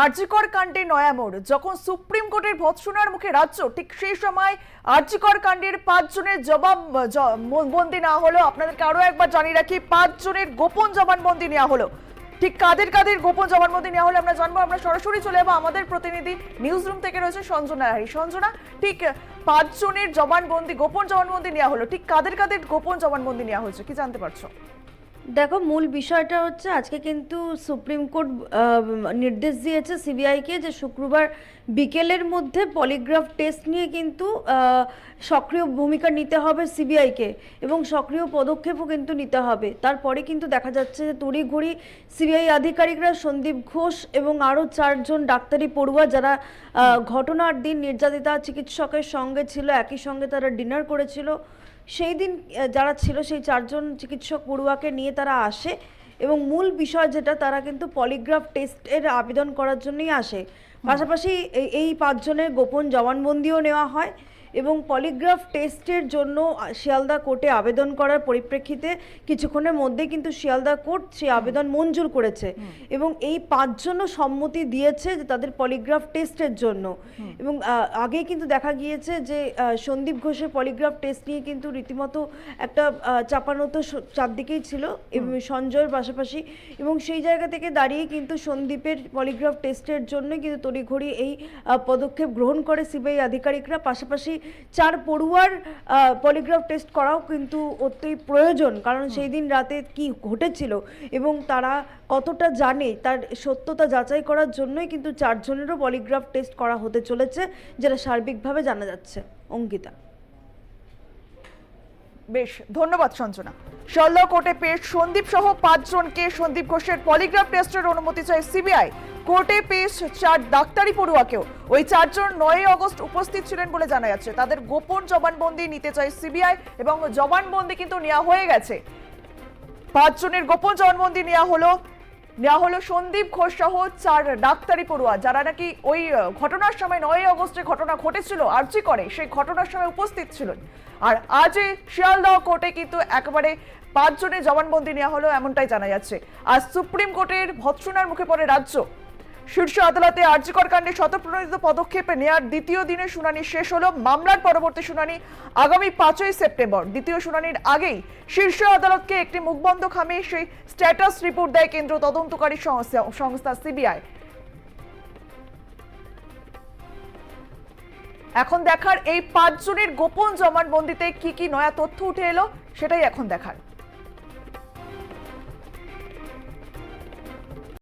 আরজিকর কাণ্ডে নয়ামোড়। যখন সুপ্রিম কোর্টের ভৎসনার মুখে রাজ্য, ঠিক সেই সময় আরজিকর কাণ্ডের পাঁচজনের জবাব বন্দি না হলো। আপনাদেরকে আরও একবার জানিয়ে রাখি, পাঁচজনের গোপন জবানবন্দি নেওয়া হলো। ঠিক কাদের কাদের গোপন জবানবন্দি নেওয়া হলো আমরা জানব। আমরা সরাসরি চলে যাব আমাদের প্রতিনিধি নিউজ রুম থেকে রয়েছে সঞ্জনা রাহি সঞ্জনা, ঠিক পাঁচজনের জবানবন্দি, গোপন জবানবন্দি নেওয়া হলো। ঠিক কাদের কাদের গোপন জবানবন্দি নেওয়া হয়েছে, কি জানতে পারছ? দেখো মূল বিষয়টা হচ্ছে আজকে কিন্তু সুপ্রিম কোর্ট নির্দেশ দিয়েছে সিবিআইকে যে শুক্রবার বিকেলের মধ্যে পলিগ্রাফ টেস্ট নিয়ে কিন্তু সক্রিয় ভূমিকা নিতে হবে সিবিআইকে এবং সক্রিয় পদক্ষেপও কিন্তু নিতে হবে। তারপরে কিন্তু দেখা যাচ্ছে যে তড়িঘড়ি সিবিআই আধিকারিকরা সন্দীপ ঘোষ এবং আরও চারজন ডাক্তারি পড়ুয়া যারা ঘটনার দিন নির্যাতিতা চিকিৎসকের সঙ্গে ছিল, একই সঙ্গে তারা ডিনার করেছিল। সেই দিন যারা ছিল সেই চারজন চিকিৎসক পড়ুয়াকে নিয়ে তারা আসে। এবং মূল বিষয় যেটা তারা কিন্তু পলিগ্রাফ টেস্টের আবেদন করার জন্যই আসে। পাশাপাশি এই- এই পাঁচজনের গোপন জবানবন্দিও নেওয়া হয়। এবং পলিগ্রাফ টেস্টের জন্য শিয়ালদা কোর্টে আবেদন করার পরিপ্রেক্ষিতে কিছুক্ষণের মধ্যে কিন্তু শিয়ালদা কোর্ট সেই আবেদন মঞ্জুর করেছে এবং এই পাঁচজনও সম্মতি দিয়েছে যে তাদের পলিগ্রাফ টেস্টের জন্য। এবং আগে কিন্তু দেখা গিয়েছে যে সন্দীপ ঘোষের পলিগ্রাফ টেস্ট নিয়ে কিন্তু রীতিমতো একটা চাপানো তো চারদিকেই ছিল এবং সঞ্জয়ের পাশাপাশি এবং সেই জায়গা থেকে দাঁড়িয়ে কিন্তু সন্দীপের পলিগ্রাফ টেস্টের জন্য কিন্তু তড়িঘড়ি এই পদক্ষেপ গ্রহণ করে সিবিআই আধিকারিকরা। পাশাপাশি চার পড়ুয়ার পলিগ্রাফ টেস্ট করাও কিন্তু অতি প্রয়োজন। কারণ সেই দিন রাতে কি ঘটেছিল এবং তারা কতটা জানে তার সত্যতা যাচাই করার জন্যই কিন্তু চারজনেরও পলিগ্রাফ টেস্ট করা হতে চলেছে যেটা সার্বিকভাবে জানা যাচ্ছে। অঙ্কিতা। বেশ, ধন্যবাদ সঞ্জনা। কোর্টে পেশ সন্দীপ সহ পাঁচজনকে সন্দীপ ঘোষের পলিগ্রাফ টেস্টের অনুমতি চায় সিবিআই। কোর্টে পেশ চার ডাক্তারি পড়ুয়াকেও। ওই চারজন নয় অগস্ট উপস্থিত ছিলেন বলে জানা যাচ্ছে। তাদের গোপন জবানবন্দি নিতে চায় সিবিআই এবং জবানবন্দি কিন্তু নেওয়া হয়ে গেছে। পাঁচজনের গোপন জবানবন্দি নেওয়া হলো নেওয়া হলো সন্দীপ ঘোষ সহ চার ডাক্তারি পড়ুয়া যারা নাকি ওই ঘটনার সময় নয় অগস্টে ঘটনা ঘটেছিল, আর্জি করে, সেই ঘটনার সময় উপস্থিত ছিল আর আজই শিয়ালদহ কোর্টে কিন্তু একেবারে পাঁচজনের জবানবন্দি নেওয়া হলো, এমনটাই জানা যাচ্ছে। আর সুপ্রিম কোর্টের ভৎসনার মুখে পড়ে রাজ্য। শীর্ষ আদালতে আর্জিকর কাণ্ডে শতপ্রণোদিত পদক্ষেপে নেয়ার দ্বিতীয় দিনের শুনানি শেষ হলো। মামলার পরবর্তী শুনানি আগামী পাঁচই সেপ্টেম্বর। দ্বিতীয় শুনানির আগেই শীর্ষ আদালতকে একটি মুখবন্ধ খামে সেই স্ট্যাটাস রিপোর্ট দেয় কেন্দ্র তদন্তকারী সংস্থা সিবিআই। এখন দেখার এই পাঁচজনের গোপন জবানবন্দিতে কি কি নয়া তথ্য উঠে এলো, সেটাই এখন দেখার।